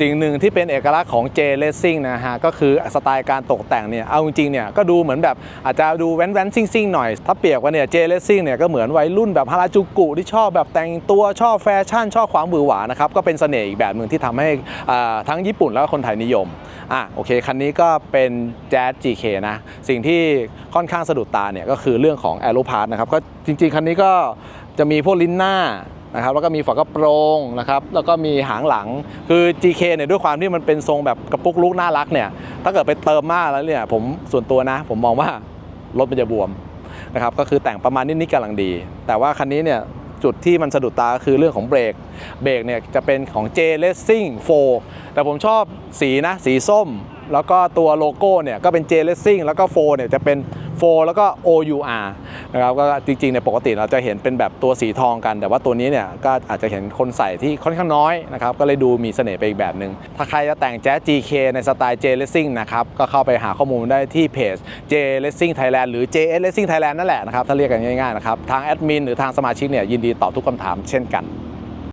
สิ่งหนึ่งที่เป็นเอกลักษณ์ของ J Racing นะฮะก็คือสไตล์การตกแต่งเนี่ยเอาจริงๆเนี่ยก็ดูเหมือนแบบอาจจะดูแว้นๆซิ่งๆหน่อย ถ้าเปรียบกันเนี่ย J Racing เนี่ยก็เหมือนวัยรุ่นแบบฮาราจูกุที่ชอบแบบแต่งตัวชอบแฟชั่น ชอบความหวือหวานะครับก็เป็นเสน่ห์อีกแบบหนึ่งที่ทำให้ทั้งญี่ปุ่นแล้วก็คนไทยนิยมอะโอเคคันนี้ก็เป็น Jazz GK นะสิ่งที่ค่อนข้างสะดุดตาเนี่ยก็คือเรื่องของ a e r o p a r t นะครับก็จริงๆคันนี้ก็จะมีพวกลิ้นหน้า นะครับแล้วก็มีฝากระโปรงนะครับแล้วก็มีหางหลังคือ GK เนี่ยด้วยความที่มันเป็นทรงแบบกระปุกลุกน่ารักเนี่ยถ้าเกิดไปเติมมากแล้วเนี่ยผมส่วนตัวนะ ผมมองว่ารถมันจะบวมนะครับก็คือแต่งประมาณนิดๆกำลังดี แต่ว่าคันนี้เนี่ยจุดที่มันสะดุดตาก็คือเรื่องของเบรก เบรกเนี่ยจะเป็นของ J Racing 4 แต่ผมชอบสีนะ สีส้ม แล้วก็ตัวโลโก้เนี่ยก็เป็น J Racing แล้วก็4เนี่ยจะเป็น 4 แล้วก็ OUR นะครับก็จริงๆเนี่ยปกติเราจะเห็นเป็นแบบตัวสีทองกัน แต่ว่าตัวนี้เนี่ยก็อาจจะเห็นคนใส่ที่ค่อนข้างน้อยนะครับก็เลยดูมีเสน่ห์ไปอีกแบบหนึ่งถ้าใครจะแต่งแจ๊ส GK ในสไตล์ J Racing นะครับก็เข้าไปหาข้อมูลได้ที่เพจ J Racing Thailand หรือ JS Racing Thailand นั่นแหละนะครับถ้าเรียกกันง่ายๆนะครับทางแอดมินหรือทางสมาชิกเนี่ยยินดีตอบทุกคำถามเช่นกัน